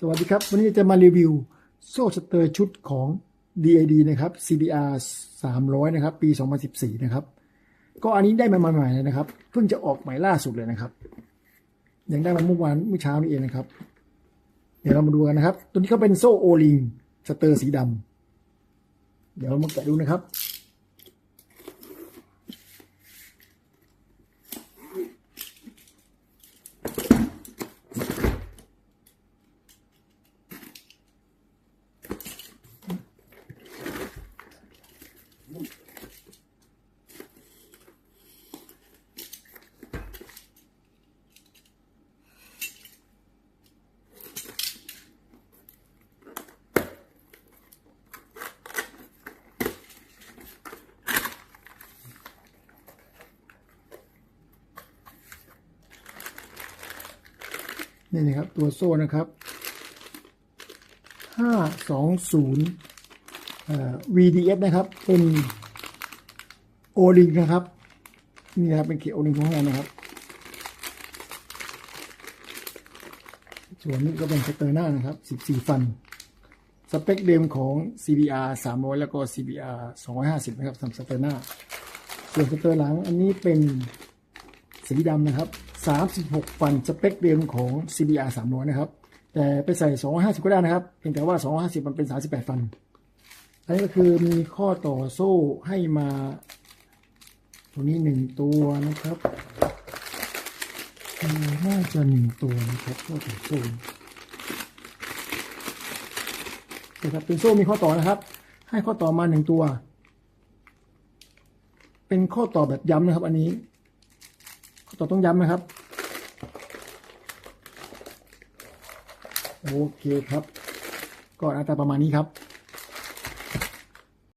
สวัสดีครับ วันนี้จะมารีวิวโซ่สเตอร์ชุดของ DAD นะครับ CBR 300 นะครับ ปี 2014 นะครับ ก็อันนี้ได้มาใหม่ๆนะครับ เพิ่งจะออกใหม่ล่าสุดเลยนะครับ ยังได้มาเมื่อวานเมื่อเช้านี้เองนะครับ เดี๋ยวเรามาดูกันนะครับ ตัวนี้ก็เป็นโซ่โอลิงสเตอร์สีดำเดี๋ยวเรามาแกะดูนะครับ นี่นะครับ ตัวโซ่นะครับ 520เอ่อ VDF นะครับ เป็นโอลิงนะครับ นี่นะครับ เป็นเขียวโอลิงของเรานะครับ ส่วนนี้ก็เป็นสเตอร์หน้านะครับ 14 ฟัน สเปคเดิมของ CBR 300 แล้วก็ CBR 250 นะครับสำหรับสเตอร์หน้า ส่วนสเตอร์หลังอันนี้เป็นสีดำนะครับ 36 ฟันสเปคเดิมของ CBR 300 นะครับ แต่ไปใส่ 250 ก็ได้นะครับ เพียงแต่ว่า 250 มันเป็น 38 ฟัน อันนี้ก็คือมีข้อต่อโซ่ให้มาตรงนี้หนึ่งตัวนะครับน่าจะหนึ่งตัวนะครับข้อต่อโซ่นะครับเป็นโซ่มีข้อต่อนะครับ ให้ข้อต่อมาหนึ่งตัว เป็นข้อต่อแบบย้ำนะครับ อันนี้ ข้อต่อต้องย้ำนะครับ โอเคครับ ก็หน้าตาประมาณนี้ครับ